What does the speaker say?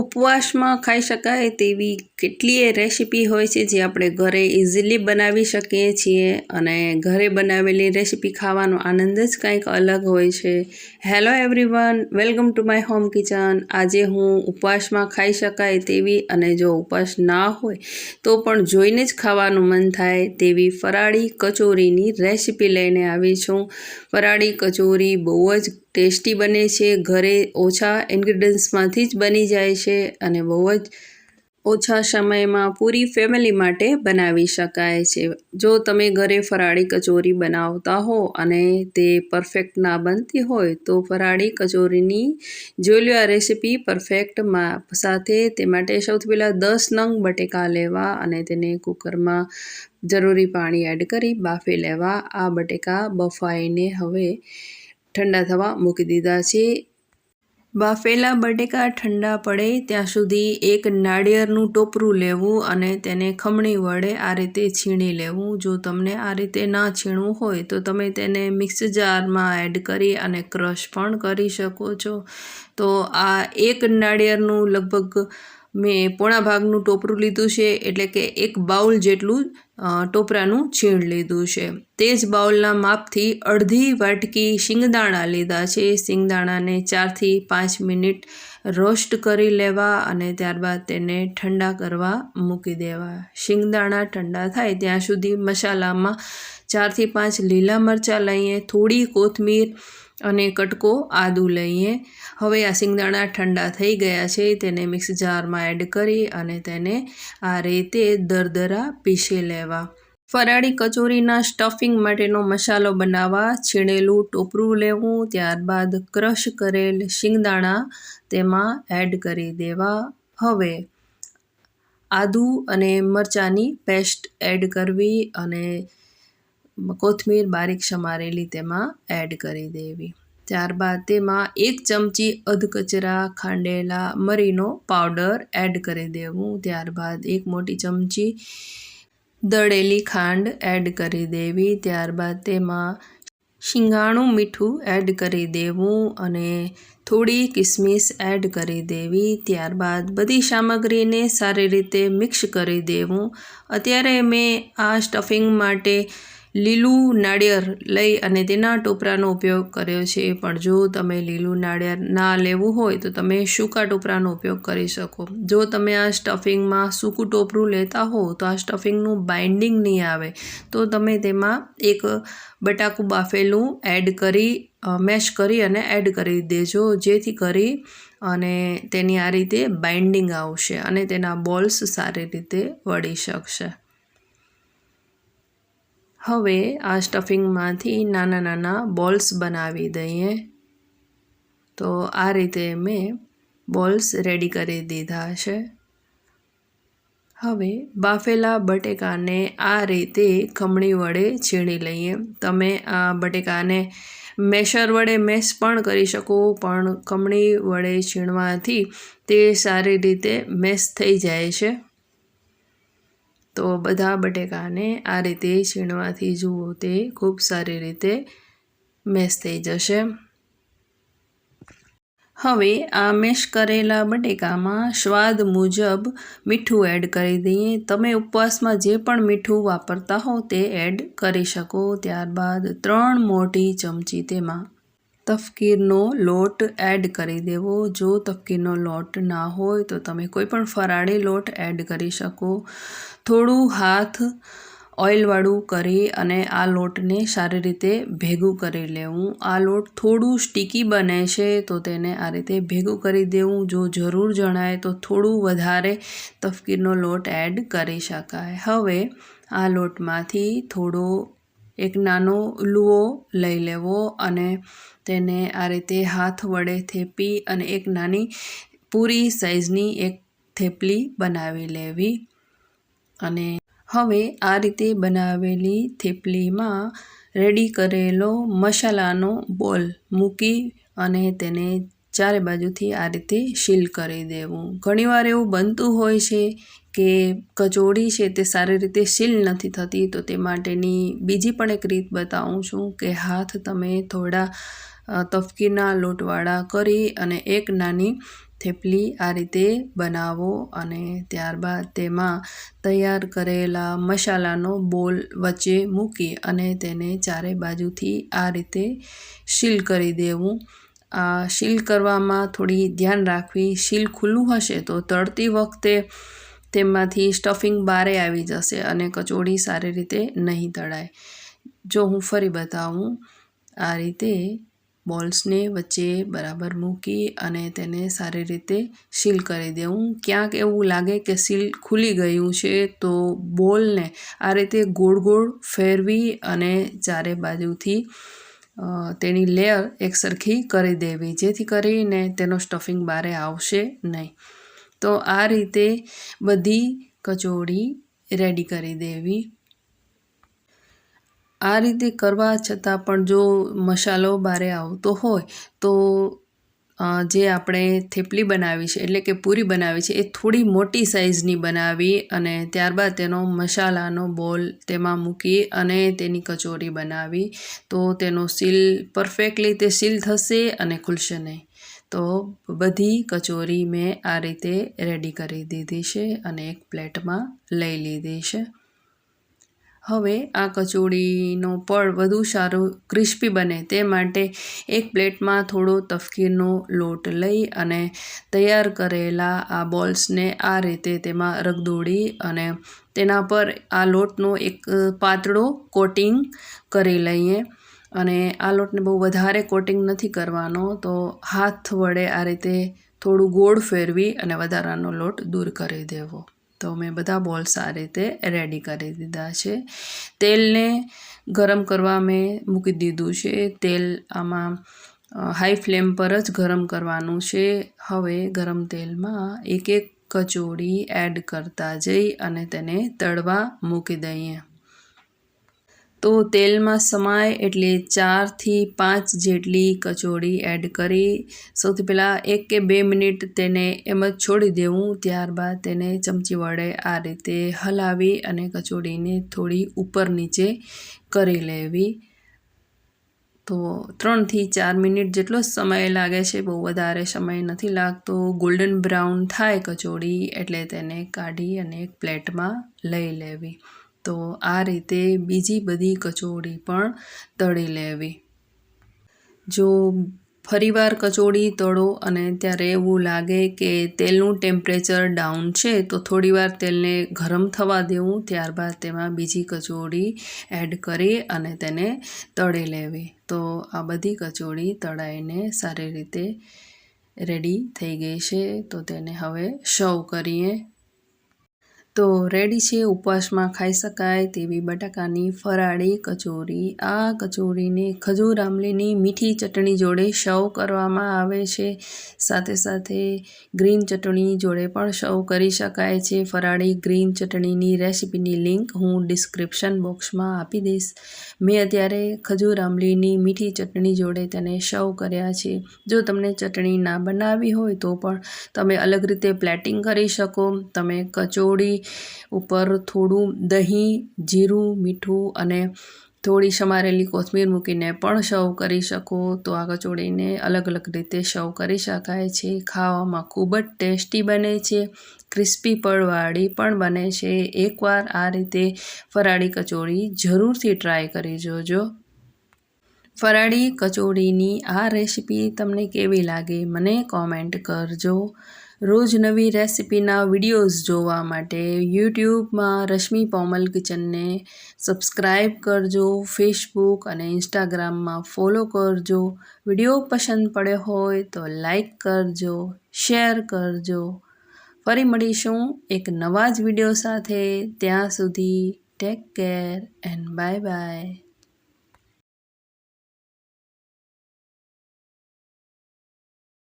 ઉપવાસમાં ખાઈ શકાય તેવી કેટલીય રેસીપી હોય છે જે આપણે ઘરે ઇઝીલી બનાવી શકીએ છીએ અને ઘરે બનાવેલી રેસીપી ખાવાનો આનંદ જ કંઈક અલગ હોય છે. Hello everyone welcome to my home kitchen આજે હું ઉપવાસમાં ખાઈ શકાય તેવી અને જો ઉપવાસ ના હોય તો પણ જોઈને જ ખાવાનું મન થાય તેવી ફરાળી કચોરીની રેસીપી લઈને આવી છું. ફરાળી કચોરી બહુ જ ટેસ્ટી બને છે, ઘરે ઓછા ઇન્ગ્રીડિયન્ટ્સમાંથી જ બની જાય છે અને બહુ જ ઓછા સમયમાં પૂરી ફેમિલી માટે બનાવી શકાય છે. જો તમે ઘરે ફરાળી કચોરી બનાવતા હો અને તે પરફેક્ટ ના બનતી હોય, તો ફરાળી કચોરીની જોઈ લો રેસીપી પરફેક્ટ સાથે તે માટે સૌથી પહેલાં દસ નંગ બટેકા લેવા અને તેને કુકરમાં જરૂરી પાણી એડ કરી બાફી લેવા. આ બટેકા બફાઈને હવે ઠંડા થવા મૂકી દીધા છે. બાફેલા બટેકા ઠંડા પડે ત્યાં સુધી એક નાળિયેરનું ટોપરું લેવું અને તેને ખમણી વડે આ રીતે છીણી લેવું. જો તમને આ રીતે ના છીણવું હોય તો તમે તેને મિક્સ જારમાં એડ કરી અને ક્રશ પણ કરી શકો છો. તો આ એક નાળિયેરનું લગભગ મેં પોણા ભાગનું ટોપરું લીધું છે, એટલે કે એક બાઉલ જેટલું ટોપરાનું છીણ લીધું છે. તે જ બાઉલના માપથી અડધી વાટકી શિંગદાણા લીધા છે. શિંગદાણાને ચારથી પાંચ મિનિટ રોસ્ટ કરી લેવા અને ત્યારબાદ તેને ઠંડા કરવા મૂકી દેવા. શિંગદાણા ઠંડા થાય ત્યાં સુધી મસાલામાં ચારથી પાંચ લીલા મરચાં લઈએ, થોડી કોથમીર અને કટકો આદુ લઈએ. હવે આ સિંગદાણા ઠંડા થઈ ગયા છે, તેને મિક્સ જારમાં એડ કરી અને તેને આ રીતે દરદરા પીસી લેવા. ફરાળી કચોરીના સ્ટફિંગ માટેનો મસાલો બનાવવા, છીણેલું ટોપરું લેવું, ત્યારબાદ ક્રશ કરેલ શિંગદાણા તેમાં એડ કરી દેવા. હવે આદુ અને મરચાંની પેસ્ટ એડ કરવી અને કોથમીર બારીક સમારેલી તેમાં એડ કરી દેવી. ત્યારબાદ તેમાં એક ચમચી અધકચરા ખાંડેલા મરીનો પાવડર એડ કરી દેવું. ત્યારબાદ એક મોટી ચમચી દળેલી ખાંડ એડ કરી દેવી. ત્યારબાદ તેમાં શિંગાણું મીઠું એડ કરી દેવું અને થોડી કિસમિસ એડ કરી દેવી. ત્યારબાદ બધી સામગ્રીને સારી રીતે મિક્સ કરી દેવું. અત્યારે મેં આ સ્ટફિંગ માટે લીલું નાળિયેર લઈ અને તેના ટોપરાનો ઉપયોગ કર્યો છે. પણ જો તમે લીલું નાળિયેર ના લેવું હોય, તો તમે સૂકા ટોપરાનો ઉપયોગ કરી શકો. જો તમે આ સ્ટફિંગમાં સૂકું ટોપરું લેતા હો, તો આ સ્ટફિંગનું બાઇન્ડિંગ નહીં આવે. તો તમે તેમાં એક બટાકું બાફેલું એડ કરી મેશ કરી અને એડ કરી દેજો. જેથી કરી અને તેની આ રીતે બાઇન્ડિંગ આવશે અને તેના બોલ્સ સારી રીતે વળી શકશે. હવે આ સ્ટફિંગમાંથી નાના નાના બોલ્સ બનાવી દઈએ. તો આ રીતે મેં બોલ્સ રેડી કરી દીધા છે. હવે બાફેલા બટેકાને આ રીતે ખમણી વડે છીણી લઈએ. તમે આ બટેકાને મેશર વડે મેશ પણ કરી શકો, પણ ખમણી વડે છીણવાથી તે સારી રીતે મેશ થઈ જાય છે. તો બધા બટેકાને આ રીતે છીણવાથી જુઓ તે ખૂબ સારી રીતે મેશ થઈ જશે. હવે આ મેશ કરેલા બટેકામાં સ્વાદ મુજબ મીઠું એડ કરી દઈએ. તમે ઉપવાસમાં જે પણ મીઠું વાપરતા હો તે એડ કરી શકો. ત્યારબાદ ત્રણ મોટી ચમચી તેમાં તફકીરનો લોટ એડ કરી દેવો. જો તફકીરનો લોટ ના હોય તો તમે કોઈ પણ ફરાળી લોટ એડ કરી શકો. થોડું હાથ ઓઇલવાળું કરી અને આ લોટને સારી રીતે ભેગું કરી લેવું. આ લોટ થોડું સ્ટીકી બને છે તો તેને આ રીતે ભેગું કરી દેવું. જો જરૂર જણાય તો થોડું વધારે તફકીરનો લોટ એડ કરી શકાય. હવે આ લોટમાંથી થોડો એક નાનો લુઓ લઈ લેવો અને તેને આ રીતે હાથ વડે થેપી અને એક નાની પૂરી સાઈઝની એક થેપલી બનાવી લેવી. અને હવે આ રીતે બનાવેલી થેપલીમાં રેડી કરેલો મસાલાનો બોલ મૂકી અને તેને ચારે બાજુથી આ રીતે શીલ કરી દેવું. ઘણીવાર એવું બનતું હોય છે કે કચોડી છે તે સારી રીતે સીલ નથી થતી, તો તે માટેની બીજી પણ એક રીત બતાવું છું કે હાથ તમે થોડા તફકીના લોટવાળા કરી અને એક નાની થેપલી આ રીતે બનાવો અને ત્યારબાદ તેમાં તૈયાર કરેલા મસાલાનો બોલ વચ્ચે મૂકી અને તેને ચારે બાજુથી આ રીતે સીલ કરી દેવું. સીલ કરવામાં થોડી ધ્યાન રાખવી. શીલ ખુલ્લું હશે તો તળતી વખતે તેમાંથી સ્ટફિંગ બારે આવી જશે અને કચોડી સારી રીતે નહીં તળાય. જો હું ફરી બતાવું, આ રીતે બોલ્સને વચ્ચે બરાબર મૂકી અને તેને સારી રીતે સીલ કરી દેવું. ક્યાંક એવું લાગે કે સીલ ખુલી ગયું છે તો બોલને આ રીતે ગોળ ગોળ ફેરવી અને ચારે બાજુથી તેની લેયર એકસરખી કરી દેવી, જેથી કરીને તેનો સ્ટફિંગ બારે આવશે નહીં. તો આ રીતે બધી કચોડી રેડી કરી દેવી. આ રીતે કરવા છતાં પણ જો મસાલો બારે આવતો હોય, તો જે આપણે થેપલી બનાવી છે, એટલે કે પૂરી બનાવી છે, એ થોડી મોટી સાઇઝની બનાવી અને ત્યારબાદ તેનો મસાલાનો બોલ તેમાં મૂકી અને તેની કચોરી બનાવી. તો તેનો સીલ પરફેક્ટલી તે સીલ થશે અને ખુલશે નહીં. તો બધી કચોરી મેં આ રીતે રેડી કરી દીધી છે અને એક પ્લેટમાં લઈ લીધી છે. હવે આ કચોડીનો પળ વધુ સારું, ક્રિસ્પી બને તે માટે એક પ્લેટમાં થોડો તફકીરનો લોટ લઈ અને તૈયાર કરેલા આ બોલ્સને આ રીતે તેમાં રગદોડી અને તેના પર આ લોટનો એક પાતળો કોટિંગ કરી લઈએ. અને આ લોટને બહુ વધારે કોટિંગ નથી કરવાનો, તો હાથ વડે આ રીતે થોડું ગોળ ફેરવી અને વધારાનો લોટ દૂર કરી દેવો. તો મેં બધા બોલ્સ આ રીતે રેડી કરી દીધા છે. તેલને ગરમ કરવા મેં મૂકી દીધું છે. તેલ આમાં હાઈ ફ્લેમ પર જ ગરમ કરવાનું છે. હવે ગરમ તેલમાં એક એક કચોડી એડ કરતા જઈ અને તેને તળવા મૂકી દઈએ. તો તેલમાં સમાય એટલે ચારથી પાંચ જેટલી કચોડી એડ કરી. સૌથી પહેલાં એક કે બે મિનિટ તેને એમ જ છોડી દેવું. ત્યારબાદ તેને ચમચી વડે આ રીતે હલાવી અને કચોડીને થોડી ઉપર નીચે કરી લેવી. તો ત્રણથી ચાર મિનિટ જેટલો સમય લાગે છે, બહુ વધારે સમય નથી લાગતો. ગોલ્ડન બ્રાઉન થાય કચોડી એટલે તેને કાઢી અને એક પ્લેટમાં લઈ લેવી. તો આ રીતે બીજી બધી કચોડી પણ તળી લેવી. જો ફરીવાર કચોડી તળો અને ત્યારે એવું લાગે કે તેલનું ટેમ્પરેચર ડાઉન છે, તો થોડીવાર તેલને ગરમ થવા દેવું, ત્યારબાદ તેમાં બીજી કચોડી એડ કરી અને તેને તળી લેવી. તો આ બધી કચોડી તળાઈને સારી રીતે રેડી થઈ ગઈ છે, તો તેને હવે સર્વ કરીએ. તો રેડી છે, ઉપવાસમાં ખાઈ શકાય તેવી બટાકાની ફરાળી કચોરી. આ કચોરીને ખજૂર, આંબલીની મીઠી ચટણી જોડે સર્વ કરવામાં આવે છે. સાથે સાથે ગ્રીન ચટણી જોડે પણ સર્વ કરી શકાય છે. ફરાળી ગ્રીન ચટણીની રેસિપીની લિંક હું ડિસ્ક્રિપ્શન બોક્સમાં આપી દઈશ. મેં અત્યારે ખજૂર, આંબલીની મીઠી ચટણી જોડે તેને સર્વ કર્યા છે. જો તમને ચટણી ના બનાવી હોય તો પણ તમે અલગ રીતે પ્લેટિંગ કરી શકો. તમે કચોરી ઉપર થોડું દહીં, જીરું, મીઠું અને થોડી સમારેલી કોથમીર મૂકીને પણ સર્વ કરી શકો. તો આ કચોડીને અલગ અલગ રીતે સર્વ કરી શકાય છે. ખાવામાં ખૂબ જ ટેસ્ટી બને છે. ક્રિસ્પી પળવાળી પણ બને છે. એકવાર આ રીતે ફરાળી કચોળી જરૂરથી ટ્રાય કરી જોજો. ફરાળી કચોળીની આ રેસીપી તમને કેવી લાગે મને કોમેન્ટ કરજો. રોજ નવી રેસિપીના વિડીયોઝ જોવા માટે યુટ્યુબમાં રશ્મિ પોમલ કિચનને સબસ્ક્રાઈબ કરજો, ફેસબુક અને ઇન્સ્ટાગ્રામમાં ફોલો કરજો. વીડિયો પસંદ પડ્યો હોય તો લાઈક કરજો, શેર કરજો. ફરી મળીશું એક નવા જ વીડિયો સાથે. ત્યાં સુધી take care and bye bye.